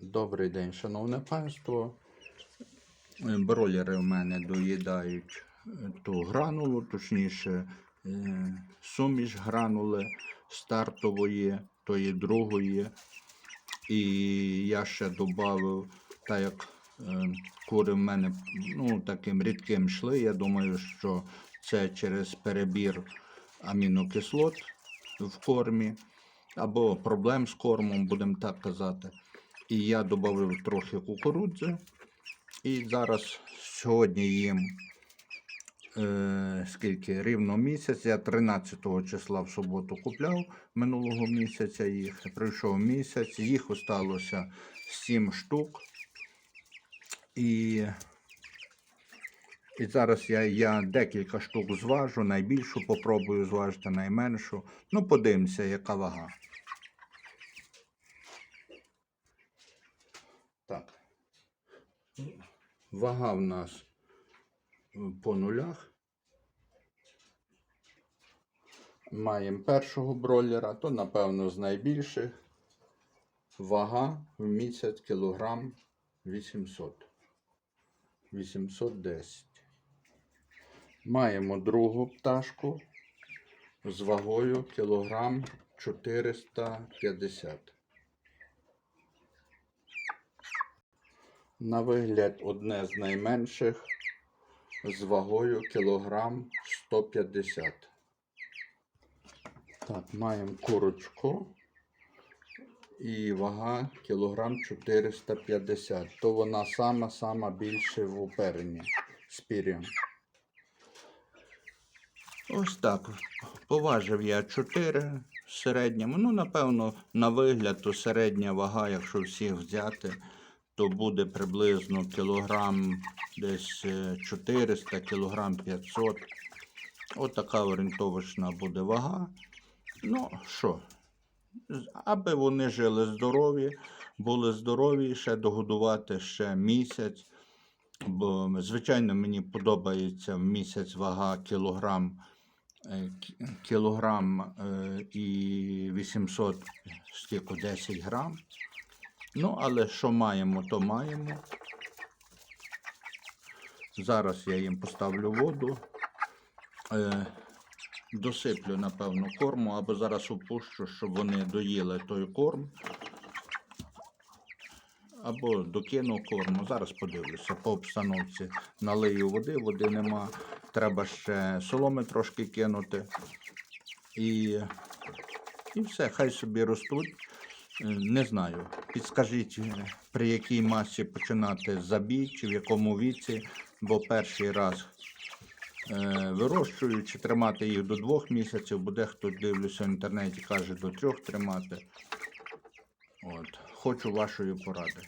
Добрий день, шановне панство. Е, Бролери в мене доїдають е, ту гранулу, точніше, е, суміш гранули стартової, тої другої. І я ще додав, так як кури в мене ну, таким рідким йшли, я думаю, що це через перебір амінокислот в кормі або проблем з кормом, будемо так казати. І я додав трохи кукурудзи. І зараз сьогодні їм е, скільки рівно місяць. Я 13 числа в суботу купляв минулого місяця їх. Прийшов місяць, їх осталося 7 штук. І, і зараз я, я декілька штук зважу, найбільшу попробую зважити, найменшу. Ну, подивимося, яка вага. Так. Вага в нас е, по нулях. Маємо першого бройлера, то напевно з найбільших. Вага в місяць кілограм 800. 810. Маємо другу пташку з вагою кілограм 450. На вигляд одне з найменших з вагою кілограм 150. Так, маємо курочку і вага кілограм 450. То вона сама-сама більше в оперенні з пір'ям. Ось так. Поважив я 4 в середньому. Ну, напевно, на вигляд, то середня вага, якщо всіх взяти, то буде приблизно кілограм десь е, 400, кілограм 500. Ось така орієнтовочна буде вага. Ну, що, аби вони жили здорові, були здорові, ще догодувати ще місяць. Бо, звичайно, мені подобається місяць вага кілограм, е, кілограм е, і 800, скільки 10 грам. Ну, але що маємо, то маємо. Зараз я їм поставлю воду. Е, досиплю, напевно, корму, або зараз опущу, щоб вони доїли той корм. Або докину корму. Зараз подивлюся по обстановці. Налию води, води нема. Треба ще соломи трошки кинути. І, і все, хай собі ростуть. Е, Не знаю. Підскажіть, при якій масі починати забій, чи в якому віці, бо перший раз е, вирощую, чи тримати їх до двох місяців, бо дехто дивлюся в інтернеті, каже до трьох тримати. От. Хочу вашої поради.